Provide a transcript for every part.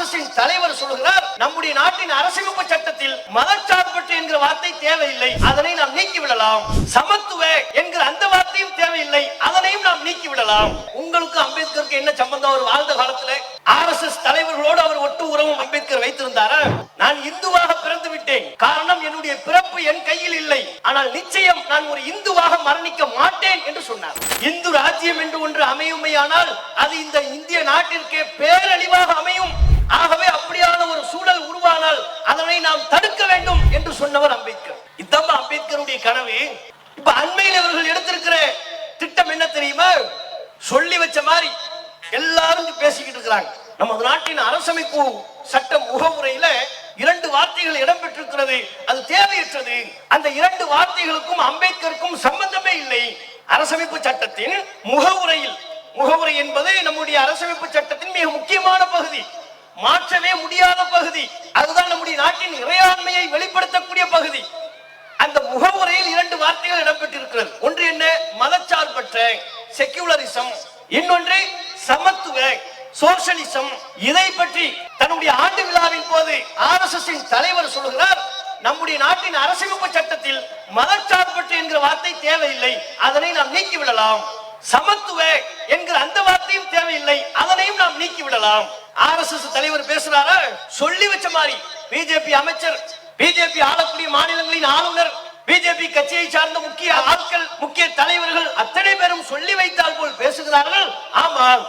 S தலைவர் சொல்கிறார் நம்முடைய நாட்டின் அரசியலமைப்பு சட்டத்தில் மதச்சார்பற்று என்கிற வார்த்தை தேவையில்லை. அதனை நாம் நீக்கிவிடலாம். சமத்துவ என்கிற அந்த வார்த்தையும் தேவையில்லை. அதனையும் நாம் நீக்கிவிடலாம். உங்களுக்கு அம்பேத்கருக்கு என்ன சம்பந்தம்? அவர் வாழ்ந்த காலத்துல ஆர்எஸ்எஸ் தலைவர்களோடு அவர் ஒட்டு உறவும் அம்பேத்கர் வைத்திருந்தாரா? நான் இந்துவாக பிறந்து விட்டேன். காரணம் என்னுடைய பிறப்பு என் கையில் இல்லை. ஆனால் நிச்சயம் நான் ஒரு இந்துவாக மரணிக்க மாட்டேன் என்று சொன்னார். இந்து ராஜ்யம் என்று ஒன்று அமையுமையானால் அது இந்த இந்திய நாட்டிற்கே பேரழிவாக அமையும் ஆகவே அப்படியான ஒரு சூழல் உருவானால் அதனை நாம் தடுக்க வேண்டும் என்று சொன்னவர் அம்பேத்கர். இதான் அம்பேத்கருடைய கனவு. இப்ப அண்மையில் இவர்கள் எடுத்திருக்கிற திட்டம் என்ன தெரியுமா? சொல்லி வச்ச மாதிரி எல்லாரும் பேசிக்கிட்டு இருக்கிறாங்க. நமது நாட்டின் அரசமைப்பு சட்ட முகமுறையில இரண்டு வார்த்தைகள் இடம்பெற்றிருக்கிறது. அது தேவையற்றது. அந்த இரண்டு வார்த்தைகளுக்கும் அம்பேத்கருக்கும் சம்பந்தமே இல்லை. அரசமைப்பு சட்டத்தின் முகவுரையில். முகவுரை என்பது நம்முடைய அரசமைப்பு சட்டத்தின் மிக முக்கியமான பகுதி. மாற்றவே முடியாத பகுதி. அதுதான் நம்முடைய நாட்டின் இறையாண்மையை வெளிப்படுத்தக்கூடிய பகுதி. அந்த முகவுரையில் இரண்டு வார்த்தைகள் இடம்பெற்றிருக்கிறது. ஒன்று என்ன? மதச்சார்பற்ற செக்யூலரிசம் இன்னொன்று சமத்துவ சோசியலிசம் இதை பற்றி தன்னுடைய ஆண்டு விழாவின் போது ஆர் எஸ் எஸ் தலைவர் சொல்கிறார் நம்முடைய நாட்டின் அரசியலமைப்பு சட்டத்தில் மதச்சார்பற்று என்கிற வார்த்தை தேவையில்லை. அதனை நாம் நீக்கி விடலாம் சமத்துவ என்கிற அந்த வார்த்தையும் தேவையில்லை. அதனையும் நாம் நீக்கி விடலாம் ஆர் எஸ் எஸ் தலைவர் பேசுறாரா? சொல்லி வச்ச மாதிரி. பிஜேபி அமைச்சர் பிஜேபி ஆளக்கூடிய மாநிலங்களின் ஆளுநர் பிஜேபி கட்சியை சார்ந்த முக்கிய ஆட்கள் முக்கிய தலைவர்கள் அத்தனை பேரும் சொல்லி வைத்தால் போல் பேசுகிறார்கள். ஆமாம்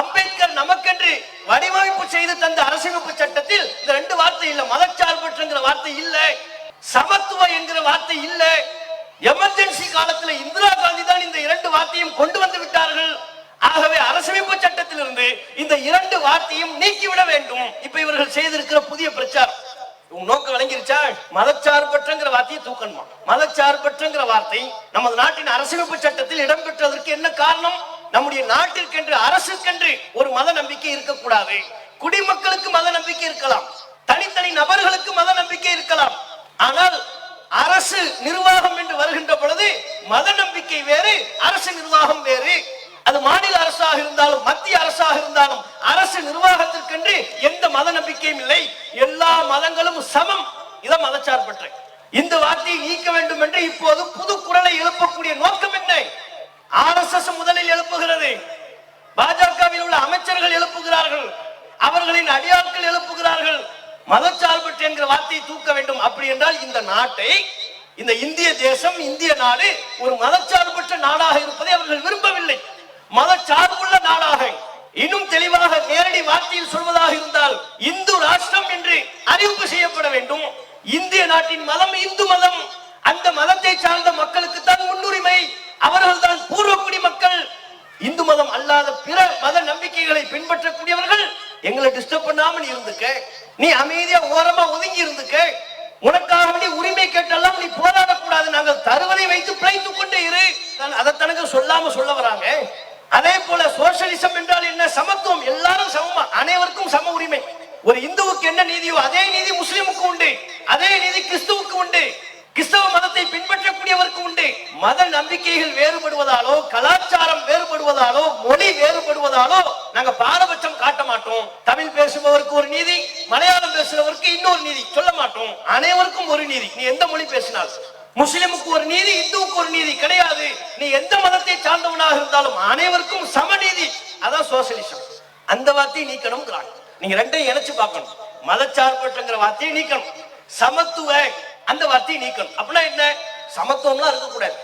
அம்பேத்கர் நமக்கென்று வடிவமைப்பு செய்து தந்த அரசியலமைப்பு சட்டத்தில் இந்த ரெண்டு வார்த்தை இல்ல. மதச்சார்பற்ற வார்த்தை இல்ல. சமத்துவ என்கிற வார்த்தை இல்லை. எமர்ஜென்சி காலத்துல இந்திரா காந்தி தான் இந்த இரண்டு வார்த்தையும் கொண்டு வந்து விட்டார்கள். ஆகவே அரசமைப்பு சட்டத்திலிருந்து இந்த இரண்டு வார்த்தையும் நீக்கிவிட வேண்டும். இப்ப இவர்கள் செய்திருக்கிற புதிய பிரச்சாரம். உன் நோக்கம் விளங்கிருச்சா? மதச்சார்பற்றங்கிற வார்த்தையை தூக்கணுமா? மதச்சார்பற்றங்கிற வார்த்தை நமது நாட்டின் அரசமைப்பு சட்டத்தில் இடம்பெற்றதற்கு என்ன காரணம்? நம்முடைய நாட்டிற்கென்று அரசுக்கென்று ஒரு மத நம்பிக்கை இருக்கக்கூடாது. குடிமக்களுக்கு மத நம்பிக்கை இருக்கலாம். தனித்தனி நபர்களுக்கு மத நம்பிக்கை இருக்கலாம். ஆனால் அரசு நிர்வாகம் என்று வருகின்ற பொழுது மத நம்பிக்கை வேறு அரசு நிர்வாகம் வேறு. அது மாநில அரசாக இருந்தாலும் மத்திய அரசாக இருந்தாலும் அரசு நிர்வாகத்திற்கென்று எந்த மத நம்பிக்கையும் இல்லை. எல்லா மதங்களும் சமம். இத மதச்சார்பற்ற. இந்த வார்த்தையை நீக்க வேண்டும் என்று இப்போது புது குரலை எழுப்பக்கூடிய நோக்கம் என்ன? ஆர் எஸ் எஸ் முதலில் எழுப்புகிறது. பாஜகவில் உள்ள அமைச்சர்கள் எழுப்புகிறார்கள். அவர்களின் அடியாட்கள் எழுப்புகிறார்கள். மதச்சார்பற்ற என்கிற வார்த்தையை தூக்க வேண்டும். அப்படி என்றால் இந்த நாட்டை இந்த இந்திய தேசம் இந்திய நாடு ஒரு மதச்சார்பற்ற நாடாக இருப்பதை அவர்கள் விரும்பவில்லை. மதச்சார்புள்ள நாடாக இன்னும் தெளிவாக நேரடி வார்த்தையில் சொல்வதாக இருந்தால் இந்து ராஷ்டிரம் என்று அறிவிப்பு செய்யப்பட வேண்டும். இந்திய நாட்டின் மதம் இந்து மதம். அந்த மதத்தை சார்ந்த மக்களுக்கு தான் முன்னுரிமை. அவர்கள் தான் பூர்வக்குடி மக்கள். இந்து மதம் அல்லாத பிற மத நம்பிக்கைகளை பின்பற்றக்கூடியவர்கள் எங்களை டிஸ்டர்ப் பண்ணாம நீ இருந்துக்க. நீ அமைதியா ஓரமா ஒதுங்கி இருந்துக்க. உனக்காக வேண்டி உரிமை கேட்டெல்லாம் நீ போராடக்கூடாது. நாங்கள் தருவதை வைத்து பிழைத்துக் கொண்டே இரு. அதை தனக்கு சொல்லாம சொல்ல வராங்க. அதே போல சோசியலிசம் என்றால் என்ன? சமத்துவம். எல்லாரும் சமமா? அனைவருக்கும் சம உரிமை. ஒரு இந்துவுக்கு என்ன நீதியோ அதே நீதி முஸ்லிமுக்கு உண்டு. அதே நீதி கிறிஸ்துவுக்கு உண்டு. கிறிஸ்தவ மதத்தை பின்பற்றக்கூடியவருக்கு உண்டு. மத நம்பிக்கைகள் வேறுபடுவதாலோ கலாச்சாரம் வேறுபடுவதாலோ மொழி வேறுபடுவதாலோ நாங்க பாரபட்சம் மாட்டோம். தமிழ் பேசுபவருக்கு ஒரு நீதி மலையாளம் பேசுறவருக்கு இன்னொரு நீதி. சொல்ல மாட்டோம். அனைவருக்கும் ஒரு நீதி. நீ எந்த மொழி பேசினால் முஸ்லிமுக்கு ஒரு நீதி இந்துவுக்கு ஒரு நீதி கிடையாது. நீ எந்த மதத்தை சார்ந்தவனாக இருந்தாலும் அனைவருக்கும் சமநீதி அதான் சோசியலிசம் அந்த வார்த்தையை நீக்கணும்ங்கிறாங்க. நீங்க ரெண்டையும் இணைச்சு பார்க்கணும். மதச்சார்பற்றங்கிற வார்த்தையை நீக்கணும். சமத்துவ அந்த வார்த்தையை நீக்கணும். அப்படின்னா என்ன? சமத்துவம்லாம் இருக்கக்கூடாது.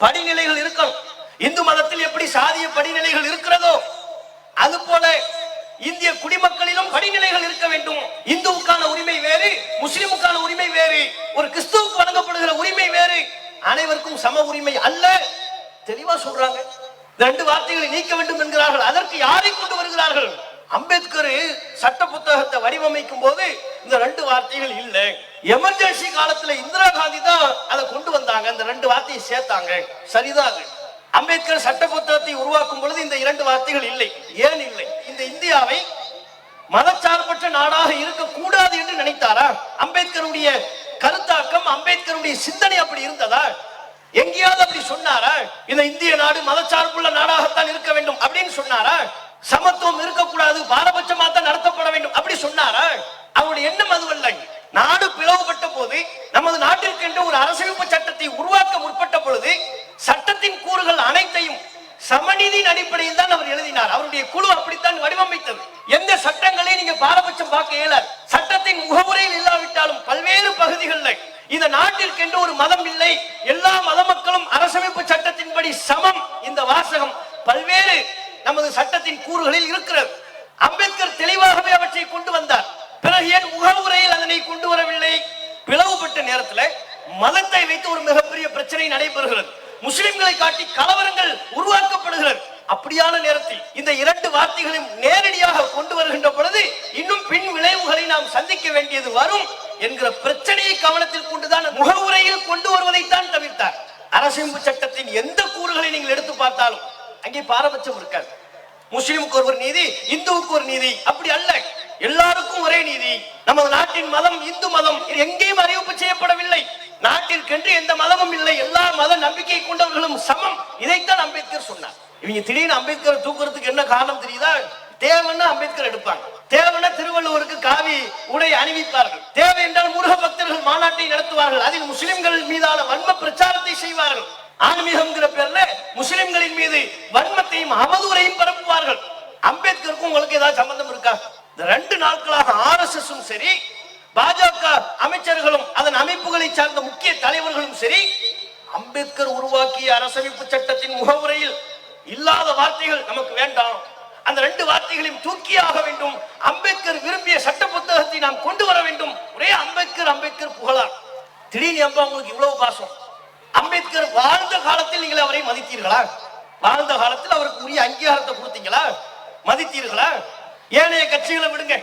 படிநிலைகள் இருக்கணும். இந்து மதத்தில் எப்படி சாதிய படிநிலைகள் இருக்கிறதோ அது போல இந்திய குடிமக்களிலும் படிநிலைகள் இருக்க வேண்டும். இந்துவுக்கான உரிமை வேறு முஸ்லிமுக்கான உரிமை வேறு ஒரு கிறிஸ்துவுக்கு வழங்கப்படுகிற உரிமை வேறு. அனைவருக்கும் சம உரிமை அல்ல. தெளிவா சொல்றாங்க. ரெண்டு வார்த்தைகளை நீக்க வேண்டும் என்கிறார்கள். அதற்கு யாரை கொண்டு வருகிறார்கள்? அம்பேத்கர் சட்ட புத்தகத்தை வடிவமைக்கும் போது இந்த ரெண்டு வார்த்தைகள் இல்லை. எமர்ஜென்சி காலத்துல இந்திரா காந்தி தான் அதை கொண்டு வந்தாங்க. இந்த ரெண்டு வார்த்தையை சேர்த்தாங்க. சரிதான் அம்பேத்கர் சட்ட புத்தகத்தை உருவாக்கும் பொழுது இந்த இரண்டு வார்த்தைகள் இல்லை. ஏன் இல்லை? இந்த இந்தியாவை மதச்சார்பற்ற நாடாக இருக்கக்கூடாது என்று நினைத்தாரா? அம்பேத்கருடைய கருத்தாக்கம் அம்பேத்கருடைய சிந்தனை அப்படி இருந்ததா? எங்கேயாவது அப்படி சொன்னாரா? இந்த இந்திய நாடு மதச்சார்புள்ள நாடாகத்தான் இருக்க வேண்டும் அப்படின்னு சொன்னாரா? சமத்துவம் இருக்கக்கூடாது பாரபட்சமாக தான் நடத்தப்பட வேண்டும் அப்படி சொன்னாரா? அவருடைய எண்ணம் அதுவல்ல. நாடு பிளவுபட்ட போது நமது நாட்டிற்கென்று ஒரு அரசியல் சமநீதியின் அடிப்படையில் தான் அவர் எழுதினார். அவருடைய குழு அப்படித்தான் வடிவமைத்தது. எந்த சட்டங்களையும் நீங்க பாரபட்சம் பார்க்க இயலாது சட்டத்தின் முகவுரையில் இல்லாவிட்டாலும் பல்வேறு பகுதிகளில். இந்த நாட்டிற்கென்று ஒரு மதம் இல்லை. எல்லா மத மக்களும் அரசமைப்பு சட்டத்தின்படி சமம். இந்த வாசகம் பல்வேறு நமது சட்டத்தின் கூறுகளில் இருக்கிறது. அம்பேத்கர் தெளிவாகவே அவற்றை கொண்டு வந்தார். பிறகு ஏன் முகவுரையில் அதனை கொண்டு வரவில்லை? பிளவுபட்ட நேரத்தில் மதத்தை வைத்து ஒரு மிகப்பெரிய பிரச்சனை நடைபெறுகிறது. முஸ்லிம்களை காட்டி கலவரங்கள் உருவாக்க அப்படியான நேரத்தில் இந்த இரண்டு வார்த்தைகளையும் நேரடியாக கொண்டு வருகின்ற பொழுது இன்னும் பின் விளைவுகளை நாம் சந்திக்க வேண்டியது வரும் என்கிற பிரச்சனையை கவனத்தில் கொண்டுதான் முகவுரையில் கொண்டு வருவதைத்தான் தவிர்த்தார். அரசியலமைப்பு சட்டத்தின் எந்த கூறுகளை நீங்கள் எடுத்து பார்த்தாலும் அங்கே பாரபட்சம் இருக்காது. முஸ்லிமுக்கு ஒரு நீதி இந்துவுக்கு ஒரு நீதி அப்படி அல்ல. எல்லாருக்கும் ஒரே நீதி நமது நாட்டின் மதம் இந்து மதம் இது எங்கேயும் அறிவிப்பு செய்யப்படவில்லை. நாட்டிற்கென்று எந்த மதமும் இல்லை எல்லா மத நம்பிக்கை கொண்டவர்களும் சமம் இதைத்தான் அம்பேத்கர் சொன்னார். இவங்க திடீர்னு அம்பேத்கர் தூக்குறதுக்கு என்ன காரணம் தெரியுதா? தேவைன்னா அம்பேத்கர் எடுப்பாங்க. தேவைன்னா திருவள்ளுவருக்கு காவி உடை அணிவிப்பார்கள். தேவை என்றால் முருக பக்தர்கள் மாநாட்டை நடத்துவார்கள். அதில் முஸ்லிம்கள் மீதான வன்ம பிரச்சாரத்தை செய்வார்கள். ஆன்மீகம்ங்கிற பேர்ல முஸ்லிம்களின் மீது வன்மத்தையும் அவதூறையும் பரப்புவார்கள். அம்பேத்கருக்கும் உங்களுக்கு ஏதாவது சம்பந்தம் இருக்கா? இந்த ரெண்டு நாட்களாக ஆர்எஸ்எஸும் சரி பாஜக அமைச்சர்களும் அதன் அமைப்புகளை சார்ந்த முக்கிய தலைவர்களும் சரி அம்பேத்கர் உருவாக்கிய அரசமைப்பு சட்டத்தின் முகவுரையில் இல்லாத வார்த்தைகள் நமக்கு வேண்டாம். அந்த ரெண்டு வார்த்தைகளையும் தூக்கியாக வேண்டும். அம்பேத்கர் விரும்பிய சட்ட புத்தகத்தை நாம் கொண்டு வர வேண்டும். ஒரே அம்பேத்கர் அம்பேத்கர் புகழார். திடீர்னு அம்பா உங்களுக்கு இவ்வளவு பாசம். அம்பேத்கர் வாழ்ந்த காலத்தில் நீங்கள் அவரை மதித்தீர்களா? வாழ்ந்த காலத்தில் அவருக்கு உரிய அங்கீகாரத்தை கொடுத்தீங்களா? மதித்தீர்களா? ஏனைய கட்சிகளை விடுங்க.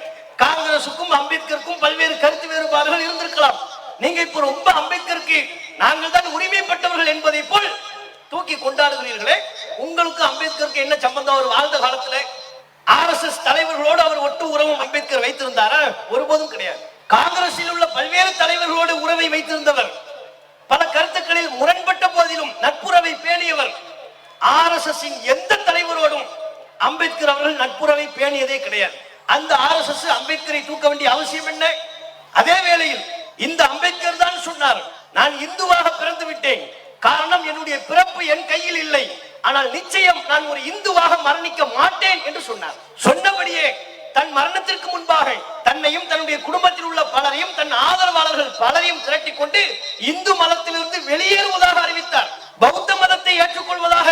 காங்கிரசுக்கும் அம்பேத்கருக்கும் பல்வேறு கருத்து வேறுபாடுகள் இருந்திருக்கலாம். நீங்க இப்ப ரொம்ப அம்பேத்கருக்கு நாங்கள் தான் உரிமைப்பட்டவர்கள் என்பதை போல் தூக்கி கொண்டாடுகிறீர்களே. உங்களுக்கு அம்பேத்கருக்கு என்ன சம்பந்தம்? அவர் வாழ்ந்த காலத்துல ஆர்எஸ்எஸ் தலைவர்களோடு அவர் ஒட்டு உறவும் அம்பேத்கர் வைத்திருந்தாரா? ஒருபோதும் கிடையாது. காங்கிரஸில் உள்ள பல்வேறு தலைவர்களோடு உறவை வைத்திருந்தவர். பல கருத்துக்களில் முரண்பட்ட போதிலும் நட்புறவை பேணியவர். ஆர்எஸ்எஸ் எந்த தலைவரோடும் அம்பேத்கர் அவர்கள் நட்புறவை பேணியதே கிடையாது. அந்த ஆர்எஸ்எஸ் அம்பேத்கரை தூக்க வேண்டிய அவசியம் என்ன? அதே வேளையில் இந்த அம்பேத்கர் தான் சொன்னார் நான் இந்துவாக பிறந்து விட்டேன். காரணம் என்னுடைய பிறப்பு என் கையில் இல்லை. ஆனால் நிச்சயம் நான் ஒரு இந்துவாக மரணிக்க மாட்டேன் என்று சொன்னார். சொன்னபடியே தன் மரணத்திற்கு முன்பாக தன்னையும் தன்னுடைய குடும்பத்தில் உள்ள பலரையும் தன் ஆதரவாளர்கள் பலரையும் திரட்டி கொண்டு இந்து மதத்திலிருந்து வெளியேறுவதாக அறிவித்தார். பௌத்த மதத்தை ஏற்றுக்கொள்வதாக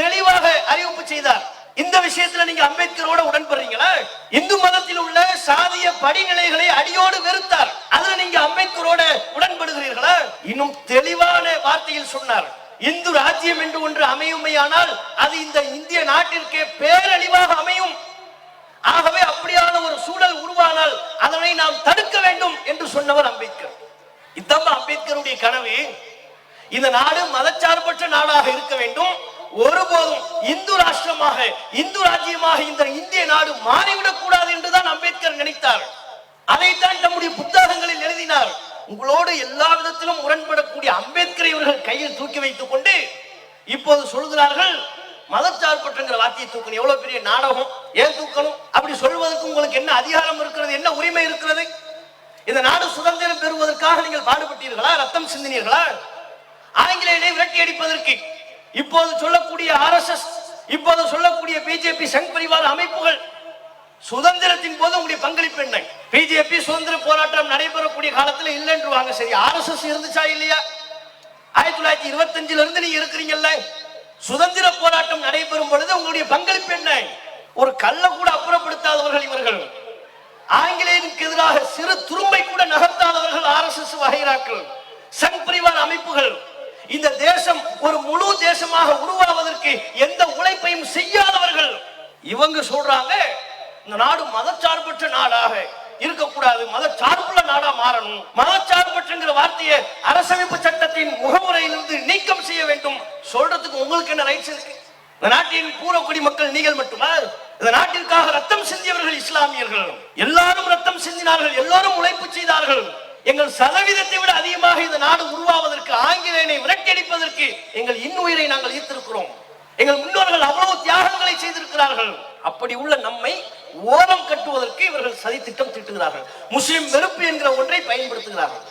தெளிவாக அறிவிப்பு செய்தார். இந்த விஷயத்துல நீங்க அம்பேத்கரோட உடன்படுறீங்களா? இந்து மதத்தில் உள்ள சாதிய படிநிலைகளை அடியோடு வெறுத்தார். அதுல நீங்க அம்பேத்கரோட உடன்படுகிறீர்களா? இன்னும் தெளிவான வார்த்தையில் சொன்னார். இந்து ராஜ்யம் என்று ஒன்று அமையுமையானால் அது இந்த இந்திய நாட்டிற்கே பேரழிவாக அமையும். ஆகவே அப்படியான ஒரு சூழல் உருவானால் அதனை நாம் தடுக்க வேண்டும் என்று சொன்னவர் அம்பேத்கர். இதான் அம்பேத்கருடைய கனவு இந்த நாடு மதச்சார்பற்ற நாடாக இருக்க வேண்டும். ஒருபோதும் இந்து ராஷ்டிரமாக இந்து ராஜ்யமாக இந்த இந்திய நாடு மாறிவிடக் கூடாது என்றுதான் அம்பேத்கர் நினைத்தார். அதைத்தான் நம்முடைய புத்தகங்களில் எழுதினார். உங்களோடு எல்லா விதத்திலும் முரண்படக்கூடிய அம்பேத்கர் இவர்கள் கையில் தூக்கி வைத்துக் கொண்டு இப்போது சொல்கிறார்கள் மதச்சார்பற்றங்கிற வார்த்தையை தூக்கணும். எவ்வளவு பெரிய நாடகம் ஏன் தூக்கணும்? அப்படி சொல்வதற்கு உங்களுக்கு என்ன அதிகாரம் இருக்கிறது? என்ன உரிமை இருக்கிறது? இந்த நாடு சுதந்திரம் பெறுவதற்காக நீங்கள் பாடுபட்டீர்களா? ரத்தம் சிந்தினீர்களா? ஆங்கிலேயனை விரட்டி அடிப்பதற்கு. இப்போது சொல்லக்கூடிய ஆர் எஸ் எஸ் இப்போது சொல்லக்கூடிய பிஜேபி சங் பரிவார அமைப்புகள் சுதந்திரத்தின் போது உங்களுடைய பங்களிப்பு என்ன? பிஜேபி சுதந்திர போராட்டம் நடைபெறக்கூடிய காலத்தில் இல்லைன்றுவாங்க. சரி ஆர் எஸ் எஸ் இருந்துச்சா இல்லையா? ஆயிரத்தி தொள்ளாயிரத்தி இருபத்தஞ்சுல இருந்து நீங்க இருக்கிறீங்கல்ல சுதந்திர போராட்டம் நடைபெறும் பொழுது உங்களுடைய பங்களிப்பு என்ன? ஒரு கல்ல கூட அப்புறப்படுத்தாதவர்கள் இவர்கள். ஆங்கிலேயருக்கு எதிராக சிறு துரும்பை கூட நகர்த்தாதவர்கள் ஆர் எஸ் எஸ் வகைராக்கள் சங் பரிவார் அமைப்புகள். இந்த தேசம் ஒரு முழு தேசமாக உருவாவதற்கு எந்த உழைப்பையும் செய்யாதவர்கள். இவங்க சொல்றாங்க இந்த நாடு மதச்சார்பற்ற நாடாக இருக்கக்கூடாது மதச்சார்புள்ள நாடா மாறணும். மதச்சார்பற்றுங்கிற வார்த்தையை அரசமைப்பு சட்டத்தின் முகமுறையிலிருந்து நீக்கம் செய்ய வேண்டும் சொல்றதுக்கு உங்களுக்கு என்ன ரைட்ஸ் இருக்கு. இந்த நாட்டின் பூரக்குடி மக்கள் நீங்கள் மட்டுமா? இந்த நாட்டிற்காக ரத்தம் சிந்தியவர்கள் இஸ்லாமியர்கள் எல்லாரும் ரத்தம் சிந்தினார்கள் எல்லாரும் உழைப்பு செய்தார்கள். எங்கள் சதவீதத்தை விட அதிகமாக இந்த நாடு உருவாவதற்கு ஆங்கிலேயனை விரட்டியடிப்பதற்கு எங்கள் இன்னுயிரை நாங்கள் ஈர்த்திருக்கிறோம். எங்கள் முன்னோர்கள் அவ்வளவு தியாகங்களை செய்திருக்கிறார்கள். அப்படி உள்ள நம்மை ஓரம் கட்டுவதற்கு இவர்கள் சதி திட்டம் தீட்டுகிறார்கள். முஸ்லிம் வெறுப்பு என்கிற ஒன்றை பயன்படுத்துகிறார்கள்.